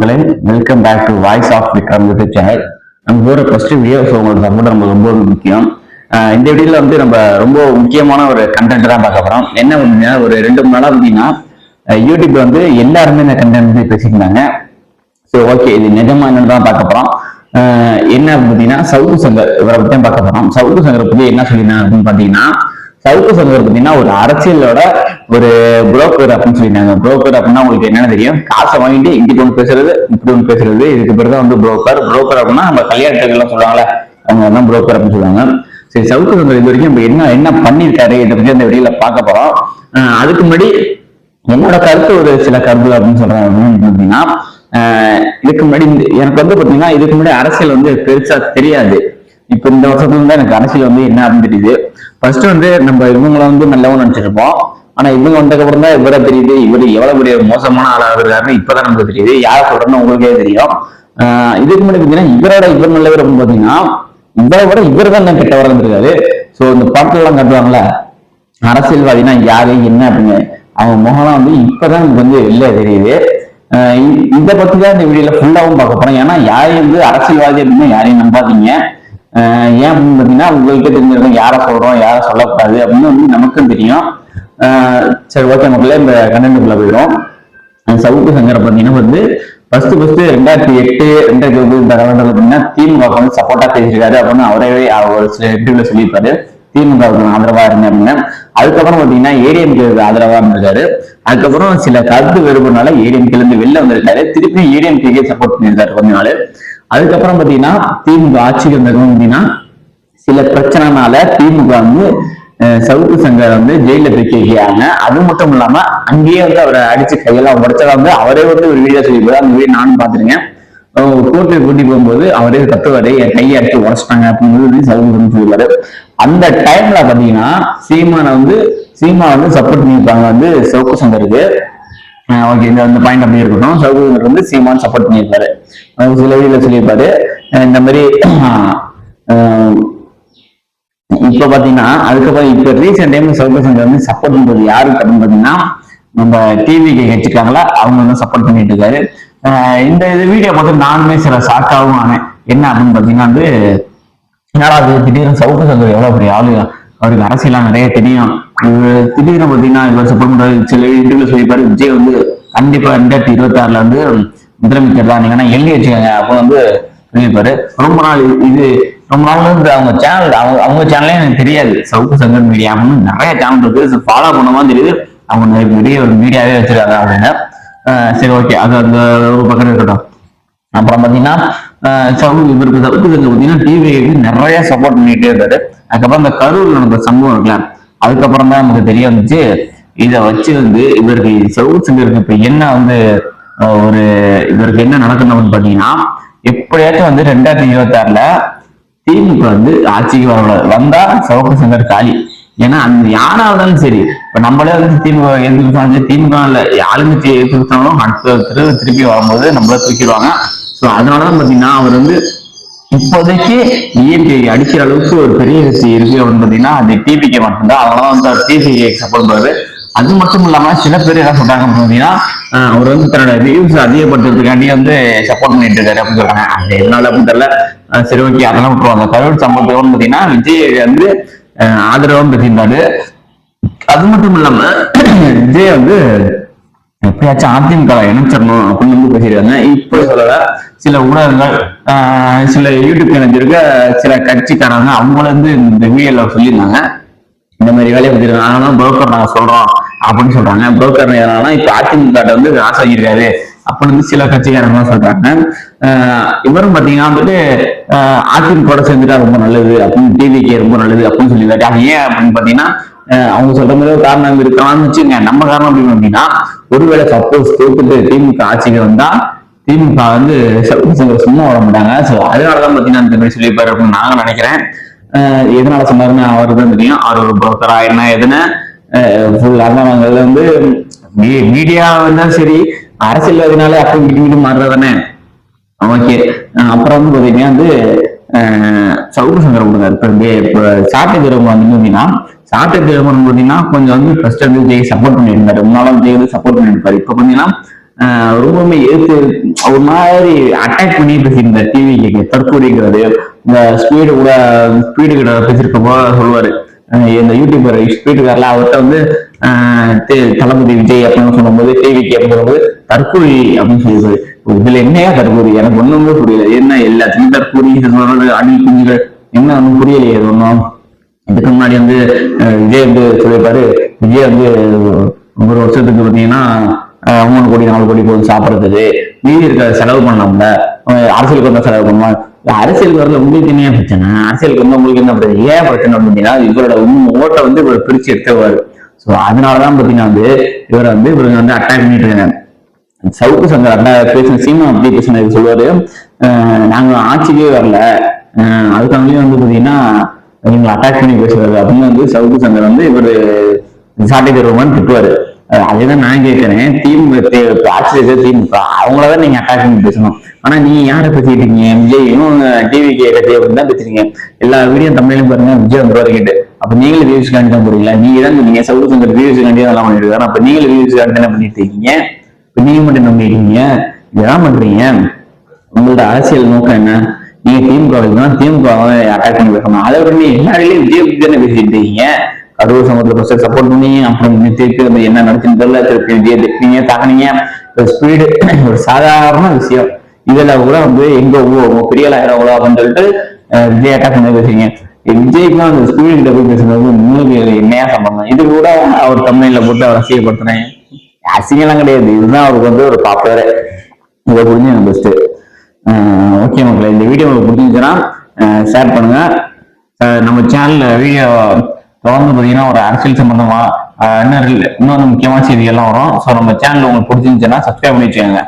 மக்களே welcome back to voice of Vikram YouTube channel நம்ம போகிற ஃபர்ஸ்ட் வீடியோ ஸோ உங்களுக்கு சப்போர்ட் நம்ம ரொம்ப முக்கியம். இந்த வீடியோல வந்து நம்ம ரொம்ப முக்கியமான ஒரு கண்டென்ட் தான் பார்க்க போறோம். என்ன பண்ணீங்கன்னா ஒரு ரெண்டு மூணு நாளா பார்த்தீங்கன்னா யூடியூப்ல வந்து எல்லாருமே இந்த கண்டென்ட் வந்து பேசியிருந்தாங்க ஸோ ஓகே இது நிஜமா என்னன்னு தான் பார்க்க போறோம். என்ன பார்த்தீங்கன்னா சவுக்கு சங்கர் இவரை பத்தி பார்க்க போறோம். சவுக்கு சங்கரை பத்தி என்ன சொல்லியிருந்தாங்க அப்படின்னு பார்த்தீங்கன்னா சவுக்கு சங்கர் பார்த்தீங்கன்னா ஒரு அரசியலோட ஒரு புரோக்கர் அப்படின்னு சொல்லியிருந்தாங்க புரோக்கர் அப்படின்னா உங்களுக்கு என்னென்ன தெரியும்? காசை வாங்கிட்டு இங்கிட்டு ஒன்று பேசுறது இப்படி ஒன்று பேசுறது இதுக்கு பேர் தான் வந்து புரோக்கர் புரோக்கர் அப்படின்னா நம்ம கல்யாணத்துக்கெல்லாம் சொல்லுவாங்கல்ல அவங்க தான் புரோக்கர் அப்படின்னு சொல்லுவாங்க. சரி சவுக்கு சங்கர் இது வரைக்கும் நம்ம என்ன என்ன பண்ணியிருக்காரு இதை பற்றி அந்த வெளியில பார்க்க போறோம். அதுக்கு முன்னாடி என்னோட கருத்து ஒரு சில கருத்து அப்படின்னு சொல்றாங்க அப்படின்னு பார்த்தீங்கன்னா இதுக்கு முன்னாடி இந்த- எனக்கு வந்து பாத்தீங்கன்னா இதுக்கு முன்னாடி அரசியல் வந்து பெருசா தெரியாது. இப்ப இந்த வருஷத்துல இருந்து எனக்கு அரசியல் வந்து என்ன அப்படின்னு தெரியுது. ஃபர்ஸ்ட் வந்து நம்ம இவங்கள வந்து நல்லவங்க நினைச்சிருப்போம். ஆனா இவங்க வந்ததுக்கு அப்புறம் தான் இவரை தெரியுது. இவர் எவ்வளவு பெரிய மோசமான ஆளாக இருக்காருன்னு இப்பதான் நமக்கு தெரியுது. யாரை சொல்றேன்னு உங்களுக்கே தெரியும். ஆஹ் இதுக்கு முன்னாடி பாத்தீங்கன்னா இவரோட இவர் நல்லவர் அப்படின்னு பாத்தீங்கன்னா இவரை விட இவர் தான் கெட்டவராக இருந்திருக்காரு. சோ இந்த படத்துல எல்லாம் காட்டுவாங்கல்ல அரசியல்வாதினா யாரு என்ன அப்படின்னு. அவங்க முகம்லாம் வந்து இப்பதான் எனக்கு வந்து வெளியே தெரியுது. இதை பத்தி தான் இந்த வீடியோல ஃபுல்லாவும் பார்க்க போறோம். ஏன்னா யாரையும் வந்து அரசியல்வாதி அப்படின்னா யாரையும் நம்பாதீங்க. ஏன் அப்படின்னு பாத்தீங்கன்னா உங்களுக்கே தெரிஞ்சிருக்கும் யாரை சொல்றோம் யாரை சொல்லக்கூடாது அப்படின்னு வந்து நமக்கும் தெரியும். சரி ஓகே மக்களே இந்த கண்டென்ட்டுக்குள்ள போயிடும் அஹ் சவுக்கு சங்கரை பார்த்தீங்கன்னா வந்து ஃபர்ஸ்ட் ஃபர்ஸ்ட் ரெண்டாயிரத்தி எட்டு ரெண்டாயிரத்தி ஒன்பது இந்த காலகட்டத்தில் பார்த்தீங்கன்னா திமுக வந்து சப்போர்ட்டா பேசியிருக்காரு அப்படின்னு அவரே ஒரு சில இன்டர்வியூல சொல்லியிருப்பாரு. திமுக ஆதரவா இருந்தேன் அப்படின்னா. அதுக்கப்புறம் பாத்தீங்கன்னா ஏடிஎம்கே ஆதரவா இருந்திருக்காரு. அதுக்கப்புறம் சில கருத்து வேறுபடுனால ஏடிஎம்கேல இருந்து வெளில வந்திருக்காரு. திருப்பி ஏடிஎம்கே சப்போர்ட் பண்ணியிருக்காரு கொஞ்ச நாள். அதுக்கப்புறம் பார்த்தீங்கன்னா திமுக ஆட்சிக்கு வந்ததும் அப்படின்னா சில பிரச்சனைனால திமுக வந்து சவுக்கு சங்கர் வந்து ஜெயில போய் கேட்கிறாங்க அது மட்டும் இல்லாம அங்கேயே வந்து அவரை அடிச்சு கையெல்லாம் உடச்சதா வந்து அவரே வந்து ஒரு வீடியோ சொல்லியிருப்பாரு. அந்த வீடியோ நானும் பாத்துருக்கேன் கோர்ட்டுக்கு கூட்டி போகும்போது அவரே கத்துவாரு என் கையை அடிச்சு உடச்சிட்டாங்க அப்படின்னு சவுக்கு சங்கர் அந்த டைம்ல பாத்தீங்கன்னா சீமானை வந்து சீமா வந்து சப்போர்ட் பண்ணியிருப்பாங்க வந்து சவுக்கு சங்கருக்கு. ஓகே இந்த இந்த பாயிண்ட் அப்படியே இருக்கட்டும். சவுகர் வந்து சீமான் சப்போர்ட் பண்ணியிருப்பாரு. சில வீடியோல சொல்லியிருப்பாரு. இந்த மாதிரி இப்ப பாத்தீங்கன்னா அதுக்கப்புறம் இப்ப ரீசெண்ட் டைம் சவுக சங்கர் வந்து சப்போர்ட் பண்றது யாருக்கு அப்படின்னு பாத்தீங்கன்னா நம்ம டிவிக்கு வச்சிருக்காங்களா அவங்க வந்து சப்போர்ட் பண்ணிட்டு இருக்காரு. இந்த இது வீடியோ பார்த்து நானுமே சில ஷாக்காகவும் ஆனேன். என்ன அப்படின்னு பாத்தீங்கன்னா வந்து என்னடா அது திடீர்னு சவுக்கு சங்கர் எவ்வளவு பெரிய ஆளு அவருக்கு அரசியலாம் நிறைய தெரியும். திடீர்னு பாத்தீங்கன்னா இவர் சப்போர்ட் சில இன்டர்வியூ சொல்லிப்பாரு விஜய் வந்து கண்டிப்பா ரெண்டாயிரத்தி இருபத்தி ஆறுல வந்து முதலமைச்சர் தான். நீங்கன்னா எழுதி வச்சுக்கோங்க. அப்போ வந்து சொல்லியிருப்பாரு. ரொம்ப நாள் இது- இது ரொம்ப நாள் வந்து அவங்க சேனல் அவங்க அவங்க சேனலே எனக்கு தெரியாது. சவுக்கு சங்கர் மீடியா அப்படின்னு நிறைய சேனல் இருக்கு. ஃபாலோ பண்ணமா தெரியுது. அவங்க நிறைய பெரிய ஒரு மீடியாவே வச்சிருக்காங்க அப்படின்னு. சரி ஓகே அது அந்த பக்கம் இருக்கட்டும். அப்புறம் பாத்தீங்கன்னா அஹ் இவருக்கு பாத்தீங்கன்னா டிவிக்கு நிறைய சப்போர்ட் பண்ணிட்டே இருந்தாரு அதுக்கப்புறம் இந்த கரூர் நடந்த சம்பவம் இருக்குல்ல அதுக்கப்புறம் தான் நமக்கு தெரிய வந்துச்சு. இதை வச்சு வந்து இவருக்கு சவுக்கு சிங்கருக்கு இப்ப என்ன வந்து ஒரு இவருக்கு என்ன நடக்கணும்னு பாத்தீங்கன்னா எப்படியாச்சும் வந்து ரெண்டாயிரத்தி இருபத்தி ஆறுல திமுக வந்து ஆட்சிக்கு வரக்கூடாது வந்தா சவுக்கு சங்கர் காலி. ஏன்னா அந்த யாரா இருந்தாலும் சரி இப்ப நம்மளே வந்து திமுக எதிர்த்து திமுக இல்ல ஆளுங்கட்சி எதிர்த்தாலும் அடுத்த திரு திருப்பி வரும்போது நம்மள தூக்கிடுவாங்க. ஸோ அதனாலதான் பாத்தீங்கன்னா அவர் வந்து இப்போதைக்கு இயற்கை அடிக்கிற அளவுக்கு ஒரு பெரிய கட்சி இருக்கு அப்படின்னு பாத்தீங்கன்னா அது டிபிகே மட்டும்தான். அதனால வந்து அவர் டிபிகே சப்போர்ட் பண்றாரு. அது மட்டும் இல்லாம சில பேர் என்ன சொல்றாங்க அப்படின்னு பாத்தீங்கன்னா அவர் வந்து தன்னோட வியூஸ் அதிகப்படுத்துறதுக்காண்டி வந்து சப்போர்ட் பண்ணிட்டு இருக்காரு அப்படின்னு சொல்றாங்க. அது எதனால அப்படின்னு தெரியல. சரி ஓகே அதெல்லாம் விட்டுருவாங்க. கரூர் சம்பவத்தோடு பாத்தீங்கன்னா விஜய் வந்து ஆஹ் ஆதரவும் பெற்றிருந்தாரு அது மட்டும் இல்லாம விஜய் வந்து எப்படியாச்சும் அதிமுக இணைச்சிடணும் அப்படின்னு வந்து பேசியிருக்காங்க. இப்ப சொல்லல சில ஊடகங்கள் ஆஹ் சில யூடியூப் இணைஞ்சிருக்க சில கட்சிக்காரங்க அவங்கள வந்து இந்த வீடியோல சொல்லியிருந்தாங்க. இந்த மாதிரி வேலையை பத்திருக்காங்க ஆனா புரோக்கர் நாங்க சொல்றோம் அப்படின்னு சொல்றாங்க. புரோக்கர் எதனால இப்ப அதிமுக வந்து ஆசை இருக்காரு அப்படின்னு வந்து சில கட்சிக்காரங்க சொல்றாங்க. ஆஹ் இவரும் பாத்தீங்கன்னா வந்துட்டு ஆஹ் அதிமுக சேர்ந்துட்டா ரொம்ப நல்லது அப்படின்னு டிவிக்கு ரொம்ப நல்லது அப்படின்னு சொல்லியிருக்காரு. அது ஏன் அப்படின்னு பாத்தீங்கன்னா அவங்க சொல்ற மாதிரி ஒரு காரணம் இருக்கலாம்னு வச்சுங்க நம்ம காரணம் அப்படின்னு அப்படின்னா ஒருவேளை சப்போஸ் தோத்துட்டு திமுக ஆட்சிக்கு வந்தா திமுக வந்து சவுக்கு சும்மா விட மாட்டாங்க. ஸோ அதனாலதான் பாத்தீங்கன்னா இந்த மாதிரி சொல்லியிருப்பாரு அப்படின்னு நாங்க நினைக்கிறேன். எதனால சொன்னாருன்னு அவருக்கு தான் தெரியும். அவர் ஒரு புரோக்கரா என்ன எதுன்னு. ஃபுல் அதான் இதுல வந்து மீடியா இருந்தாலும் சரி அரசியல்வாதினாலே அப்போ இங்கிட்டு மாறுறதானே ஓகே அப்புறம் வந்து பாத்தீங்கன்னா வந்து சவுக்கு சங்கர் கொடுத்தாரு இப்போ இந்த சாட்டை திரும்ப வந்து பாத்தீங்கன்னா சாட்டை திருமணம் கொஞ்சம் வந்து ஃபர்ஸ்ட் வந்து ஜெய் சப்போர்ட் பண்ணியிருந்தாரு. முன்னாலும் ஜெய் வந்து சப்போர்ட் பண்ணியிருப்பாரு. இப்போ பார்த்தீங்கன்னா ஆஹ் ரொம்பவுமே எதிர்த்து ஒரு மாதிரி அட்டாக் பண்ணி பேசியிருந்தார் டிவி கேக்கு இந்த ஸ்பீடு கூட ஸ்பீடு கிட்ட பேசியிருக்கப்போ சொல்லுவாரு. இந்த யூடியூபர் ஸ்பீடு கார்ல அவர்கிட்ட வந்து ஆஹ் தளபதி விஜய் அப்படின்னு சொல்லும்போது டிவி அப்படின்னு சொல்லும்போது தற்கொலை அப்படின்னு சொல்லிடுவாரு இதுல என்னையா தற்கூரி எனக்கு ஒண்ணுமே புரியல. என்ன எல்லாத்தையும் தற்கூரி இது சொல்றது அணில் குஞ்சுகள் என்ன ஒன்றும் புரியலையே இது ஒன்றும் இதுக்கு முன்னாடி வந்து விஜய் வந்து சொல்லியிருப்பாரு. விஜய் வந்து ஒரு வருஷத்துக்கு பார்த்தீங்கன்னா மூணு கோடி நாலு கோடி போகுது சாப்பிட்றதுக்கு மீதி இருக்க செலவு பண்ணலாம்ல அரசியலுக்கு வந்தா செலவு பண்ணுவாங்க அரசியலுக்கு வரல உங்களுக்கு என்ன பிரச்சனை? அரசியலுக்கு வந்து உங்களுக்கு என்ன பிரச்சனை? ஏன் பிரச்சனை அப்படின்னா இவரோட உண்மை ஓட்டை வந்து இவர் பிரிச்சு எடுத்துருவாரு. ஸோ அதனாலதான் பாத்தீங்கன்னா வந்து இவரை வந்து இவருக்கு வந்து அட்டாக் பண்ணிட்டு இருக்காங்க. சவுக்கு சங்கர் அண்ணா பேசின சீமா அப்படி பேசினது சொல்லுவாரு. நாங்க ஆட்சிக்கே வரல. அதுக்காகவே வந்து பாத்தீங்கன்னா இவங்களை அட்டாக் பண்ணி பேசுறது அப்படின்னு வந்து சவுக்கு சங்கர் வந்து இவர் சாட்டை தருவான்னு திட்டுவாரு. அதேதான் நான் கேட்கிறேன் திமுக தே- திமுக அவங்களதான் நீங்க அட்டாக் பண்ணி பேசணும். ஆனா நீங்க யாரை பேசிட்டு இருக்கீங்க? விஜயும் டிவி கே கட்சி அப்படின்னு தான் பேசுறீங்க எல்லா வீடியோ தமிழ்லையும் பாருங்க. விஜய் வந்துருவாரு கேட்டு அப்ப நீங்களும் வியூஸ் காண்டி தான் போறீங்களா? நீங்க தான் சொன்னீங்க. சவுக்கு சங்கர் வியூஸ் காண்டி தான் பண்ணிட்டு இருக்காரு. அப்ப நீங்களும் வியூஸ் காண்டி என்ன பண்ணிட்டு இருக்கீங்க? இப்ப நீங்க மட்டும் என்ன பண்ணிருக்கீங்க இதெல்லாம் பண்றீங்க? உங்களோட அரசியல் நோக்கம் என்ன? நீங்க திமுக தான் திமுக அட்டாக் பண்ணி பேசணும்? அதை விட நீ எல்லா விஜய் பத்தி தானே பேசிட்டு இருக்கீங்க. கரூர் சமூகத்தை ஃபர்ஸ்ட் சப்போர்ட் பண்ணீங்க அப்புறம் திருப்பி என்ன நடந்துச்சுன்னு தெரியல. திருப்பி விஜய் திட்டினீங்க தாக்கினீங்க. ஒரு ஸ்பீடு ஒரு சாதாரண விஷயம். இதுல கூட வந்து எங்க ஓ பெரிய ஆயிரம் அப்படின்னு சொல்லிட்டு விஜய் அட்டாக் பண்ணி பேசுறீங்க. விஜய்க்குலாம் அந்த ஸ்பீடு கிட்ட போய் பேசுறது மூணு என்னையா சம்பந்தம்? இது கூட அவர் தமிழ்ல போட்டு அவர் அசியப்படுத்துறேன் அசிங்கம்லாம் கிடையாது. இதுதான் அவருக்கு வந்து ஒரு பாப்புலர் இதை புரிஞ்சு எனக்கு பெஸ்ட் ஓகே மக்களே இந்த வீடியோ உங்களுக்கு பிடிச்சிருந்துச்சுன்னா ஷேர் பண்ணுங்க. நம்ம சேனல்ல வீடியோ தொடர்ந்து பார்த்தீங்கன்னா ஒரு அரசியல் சம்பந்தமா அஹ் இன்னும் இன்னொரு முக்கியமான செய்திகள்லாம் வரும். ஸோ நம்ம சேனல் உங்களுக்கு பிடிச்சிருந்துச்சுன்னா சப்ஸ்கிரைப் பண்ணி வச்சுக்கோங்க.